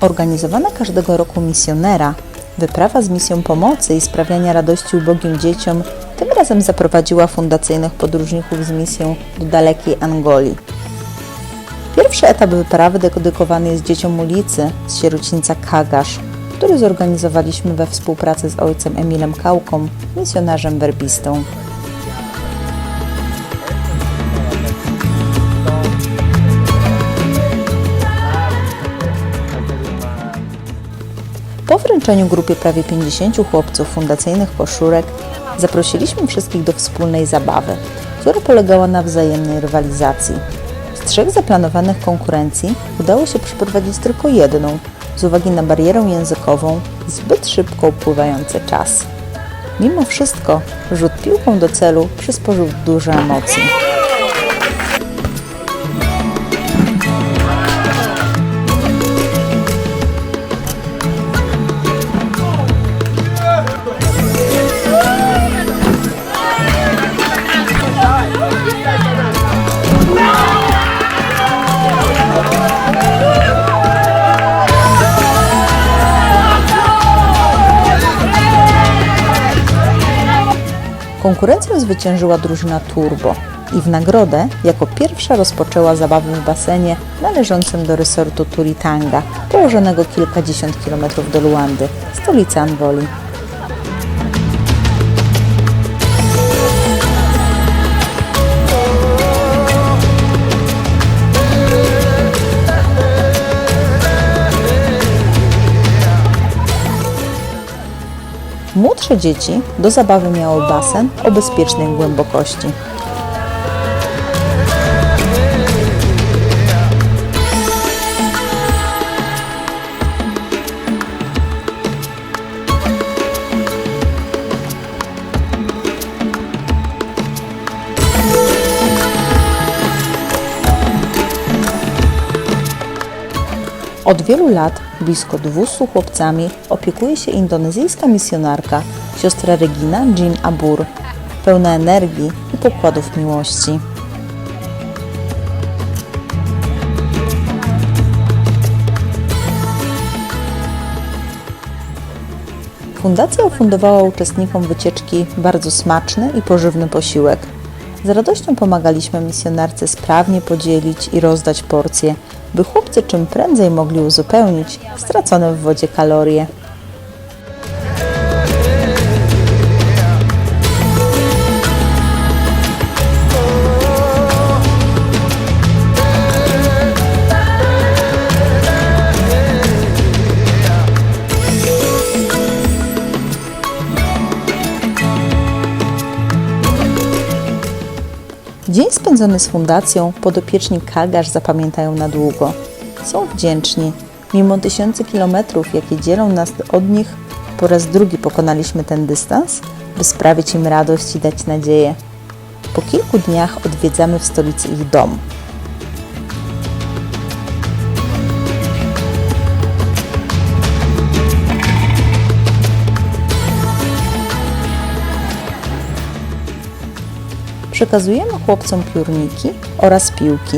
Organizowana każdego roku misjonera, wyprawa z misją pomocy i sprawiania radości ubogim dzieciom tym razem zaprowadziła fundacyjnych podróżników z misją do dalekiej Angolii. Pierwszy etap wyprawy dedykowany jest dzieciom ulicy z sierocińca Kagasz, który zorganizowaliśmy we współpracy z ojcem Emilem Kałką, misjonarzem werbistą. Po wręczeniu grupie prawie 50 chłopców fundacyjnych koszulek zaprosiliśmy wszystkich do wspólnej zabawy, która polegała na wzajemnej rywalizacji. Z trzech zaplanowanych konkurencji udało się przeprowadzić tylko jedną, z uwagi na barierę językową zbyt szybko upływający czas. Mimo wszystko rzut piłką do celu przysporzył dużo emocji. Konkurencję zwyciężyła drużyna Turbo i w nagrodę jako pierwsza rozpoczęła zabawę w basenie należącym do resortu Turitanga, położonego kilkadziesiąt kilometrów do Luandy, stolicy Angolii. Młodsze dzieci do zabawy miały basen o bezpiecznej głębokości. Od wielu lat blisko 200 chłopcami opiekuje się indonezyjska misjonarka, siostra Regina Jean Abur, pełna energii i pokładów miłości. Fundacja ufundowała uczestnikom wycieczki bardzo smaczny i pożywny posiłek. Z radością pomagaliśmy misjonarce sprawnie podzielić i rozdać porcje, by chłopcy czym prędzej mogli uzupełnić stracone w wodzie kalorie. Dzień spędzony z fundacją podopieczni Kagasz zapamiętają na długo. Są wdzięczni. Mimo tysięcy kilometrów, jakie dzielą nas od nich, po raz drugi pokonaliśmy ten dystans, by sprawić im radość i dać nadzieję. Po kilku dniach odwiedzamy w stolicy ich dom. Przekazujemy chłopcom piórniki oraz piłki.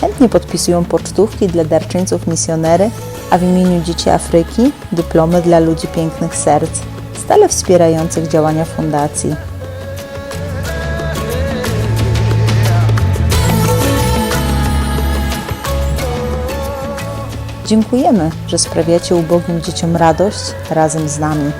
Chętnie podpisują pocztówki dla darczyńców misjonery, a w imieniu Dzieci Afryki dyplomy dla ludzi pięknych serc, stale wspierających działania fundacji. Dziękujemy, że sprawiacie ubogim dzieciom radość razem z nami.